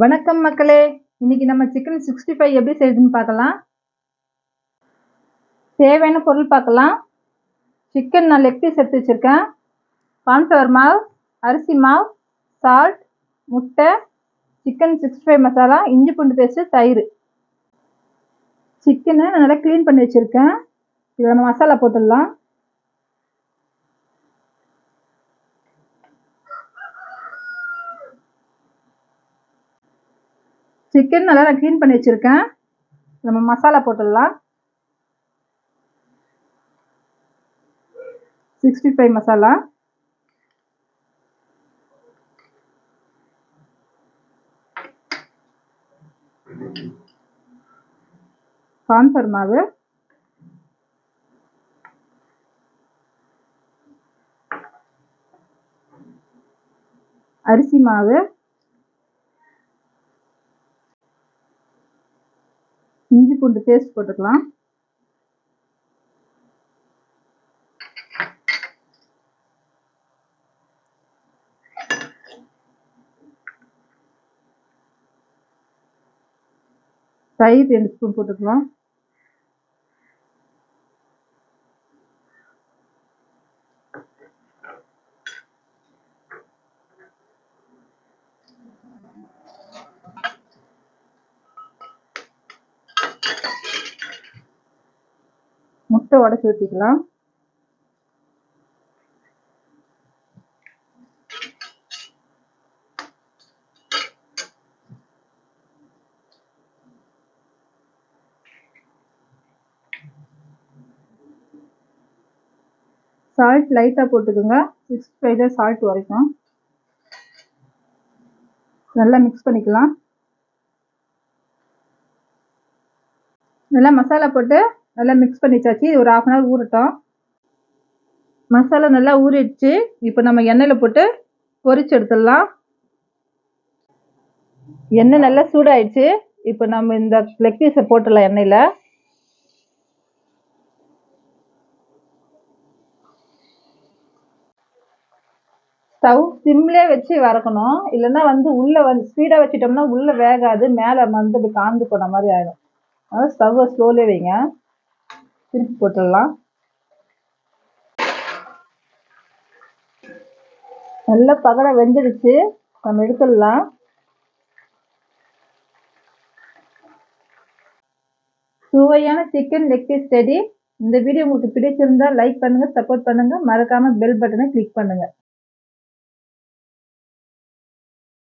வணக்கம் மக்களே. இன்னைக்கு நம்ம சிக்கன் சிக்ஸ்டி ஃபைவ் எப்படி செய்யுதுன்னு பார்க்கலாம். தேவையான பொருள் பார்க்கலாம். சிக்கன் நான் லெக் பீஸ் எடுத்து வச்சுருக்கேன். கார்ன்ஃப்ளவர் மாவு அரிசி மாவு சால்ட் முட்டை சிக்கன் சிக்ஸ்டி ஃபைவ் மசாலா இஞ்சி பூண்டு பேஸ்ட்டு தயிர். சிக்கனை நான் நல்லா க்ளீன் பண்ணி வச்சுருக்கேன். இதில் நம்ம மசாலா போட்டுடலாம். சிக்கன் நல்லா நான் க்ளீன் பண்ணி வச்சுருக்கேன். நம்ம மசாலா போட்டுடலாம். Sixty five masala. கான்ஃபர் மாவு. அரிசி மாவு இஞ்சி பூண்டு பேஸ்ட் போட்டுக்கலாம். தயிர் ரெண்டு ஸ்பூன் போட்டுக்கலாம். முட்டை உடச்சி ஊற்றிக்கலாம் சால்ட் லைட்டாக போட்டுக்கோங்க. சிக்ஸ் ஃபைவ் சால்ட் வரைக்கும். நல்லா மிக்ஸ் பண்ணிக்கலாம். நல்லா மசாலா போட்டு நல்லா மிக்ஸ் பண்ணிச்சாச்சு. ஒரு ஆஃப் அன் ஹவர் ஊறட்டும். மசாலா நல்லா ஊறிடுச்சு. இப்போ நம்ம எண்ணெயில் போட்டு பொரிச்சு எடுத்துடலாம். எண்ணெய் நல்லா சூடாயிடுச்சு. இப்போ நம்ம இந்த லெக் பீஸை போட்டுடலாம் எண்ணெயில். ஸ்டவ் சிம்லேயே வச்சு வறக்கணும். இல்லைன்னா வந்து உள்ளே வந்து ஸ்பீடாக வச்சிட்டோம்னா உள்ளே வேகாது. மேலே வந்து காந்து போன மாதிரி ஆகிடும் அதனால் ஸ்டவ்வை ஸ்லோலே வைங்க. திருப்பி போட்டுடலாம். நல்லா பகடை வெந்துடுச்சு. நம்ம எடுத்துடலாம். சுவையான சிக்கன் லெக் பீஸ் ரெடி இந்த வீடியோ உங்களுக்கு பிடிச்சிருந்தா லைக் பண்ணுங்கள் சப்போர்ட் பண்ணுங்கள் மறக்காமல் பெல் பட்டனை கிளிக் பண்ணுங்கள்